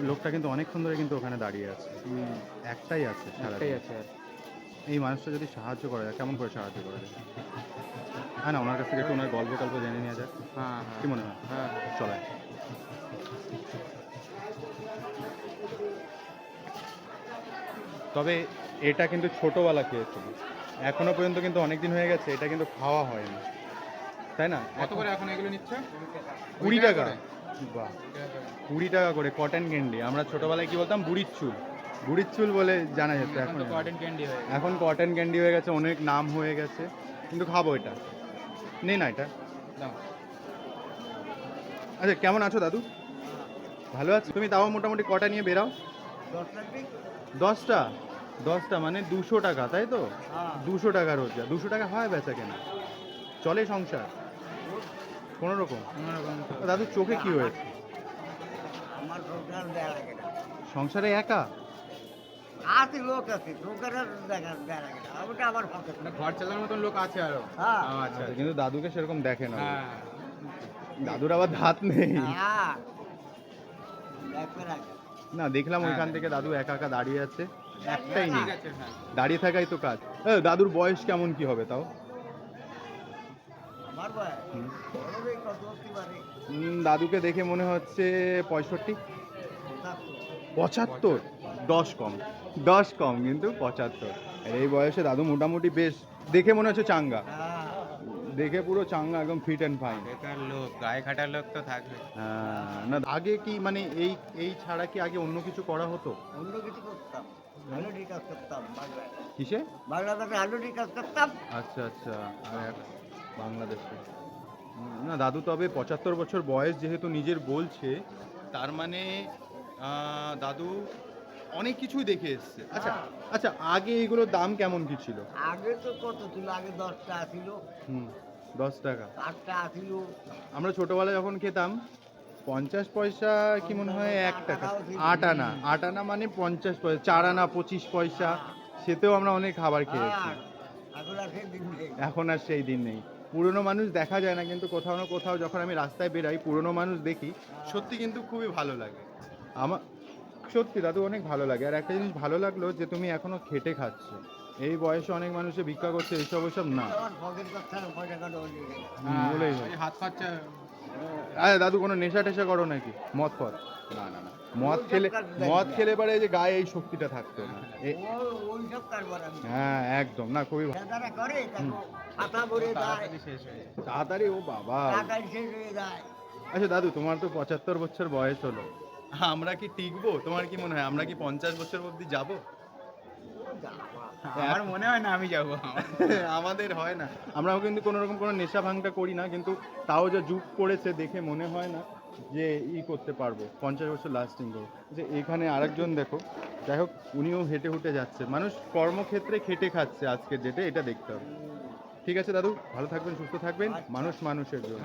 লোকটা কিন্তু অনেকক্ষণ ধরে কিন্তু ওখানে দাঁড়িয়ে আছে। একটাই আছে একটাই আছে আর। এই মানুষটা যদি সাহায্য করা যায় কেমন করে সাহায্য করা? যায় হ্যাঁ না ওনার কাছ থেকে একটু ওনার গল্প টল্প জেনে নেওয়া যাক। হ্যাঁ কি মনে হয়? হ্যাঁ চলে। তবে এটা কিন্তু ছোটোবেলা খেয়েছিল। এখনও পর্যন্ত কিন্তু অনেক দিন হয়ে গেছে এটা কিন্তু খাওয়া হয়নি। তাই না? কত করে এখন এগুলো নিচ্ছ? কুড়ি টাকা? বাহ। কুড়ি টাকা করে কটন ক্যান্ডি আমরা ছোটোবেলায় কি বলতাম? বুড়ির চুল। বুড়ির চুল বলে জানা যেত এখন এখন। কটন ক্যান্ডি হয়ে গেছে। এখন কটন ক্যান্ডি হয়ে গেছে অনেক নাম হয়ে গেছে। কিন্তু খাব এটা। নেই না এটা। আচ্ছা কেমন আছো দাদু? ভালো আছো? তুমি তাও মোটামুটি কটা নিয়ে বেরাও? দশটা দশটা? মানে দুশো টাকা তাই তো? দুশো টাকা রোজগার। দুশো টাকা হয় বেচা কেনা। চলে সংসার। কোনো রকম। দাদু চোখে কি হয়েছে? আমার সংসার দেয়া লাগে না। সংসারে একা? আছে লোক আছে লোকের দেখা দেয়া লাগে না। ওটা আমার ঘর চালানোর মতন লোক আছে আরও? হ্যাঁ। আচ্ছা আচ্ছা, কিন্তু দাদুকে সেরকম দেখে না। হ্যাঁ। দাদুর আবার ধাত নেই। না দেখলাম হ্যাঁ, ওইখান। থেকে দাদু একা একা দাঁড়িয়ে আছে। একটাই নেই। দাঁড়িয়ে থাকাই তো কাজ। এ, দাদুর বয়স কেমন কি হবে তাও? দাদুকে দেখে মনে হচ্ছে পঁয়ষট্টি। পঁচাত্তর। দশ কম। দশ কম কিন্তু পঁচাত্তর। এই বয়সে দাদু মোটামুটি বেশ দেখে মনে হচ্ছে চাঙ্গা। দেখে পুরো চাঙ্গা একদম ফিট অ্যান্ড ফাইন বেকার লোক গায়ে খাটার লোক তো থাকবে। হ্যাঁ না আগে কি মানে এই এই ছাড়া কি আগে অন্য কিছু করা হতো? অন্য কিছু করতাম। আলুটি কাজ করতাম বাংলায়। কিসে? বাংলাদেশে আলুটি কাজ করতাম। আচ্ছা আচ্ছা। বাংলাদেশে। না দাদু তবে পঁচাত্তর বছর বয়স যেহেতু নিজের বলছে তার মানে দাদু অনেক কিছুই দেখে এসছে। আচ্ছা আচ্ছা আগে এইগুলোর দাম কেমন কি ছিল? আগে তো কত ছিল? আগে দশটা আসিল হুম দশ টাকা। আটটা আসিল আমরা ছোটবেলায় যখন খেতাম পঞ্চাশ পয়সা কি মনে হয় এক টাকা। আট আনা আট আনা মানে পঞ্চাশ পয়সা চার আনা পঁচিশ পয়সা। সেতেও আমরা অনেক খাবার খেয়েছি। আর এখন আর সেই দিন নেই। পুরনো মানুষ দেখা যায় না কিন্তু কোথাও না কোথাও যখন আমি রাস্তায় বেরাই পুরনো মানুষ দেখি সত্যি কিন্তু খুবই ভালো লাগে। আমার সত্যি দাদু অনেক ভালো লাগে। আর একটা জিনিস ভালো লাগল যে তুমি এখনও খেটে খাচ্ছ। এই বয়সে অনেক মানুষে ভিক্ষা করছে এইসব ওইসব না। হাত খরচা আরে দাদু কোনো নেশা টেশা করো নাকি? মদ ফদ? না না না। মদ খেলে মদ খেলে পারে যে গায়ে এই শক্তিটা থাকতো না। হ্যাঁ একদম। না খুবই ভালো। তাড়াতাড়ি শেষ যায়। তাড়াতাড়ি ও বাবা। টাকাই শেষ হয়ে যায়। আচ্ছা দাদু তোমার তো পঁচাত্তর বছর বয়স হলো। আমরা কি টিকবো? তোমার কি মনে হয় আমরা কি পঞ্চাশ বছর অবধি যাব? আমার মনে হয় না আমি যাব। আমাদের হয় না। আমরাও কিন্তু কোনো রকম কোনো নেশা ভাঙটা করি না কিন্তু তাও যা যুগ পড়েছে দেখে মনে হয় না যে ই করতে পারব। পঞ্চাশ বছর লাস্টিং করব যে এখানে আরেকজন দেখো যাই হোক উনিও হেঁটে হুটে যাচ্ছে। মানুষ কর্মক্ষেত্রে খেটে খাচ্ছে আজকের ডেটে এটা দেখতে হবে। ঠিক আছে দাদু ভালো থাকবেন সুস্থ থাকবেন মানুষ মানুষের জন্য।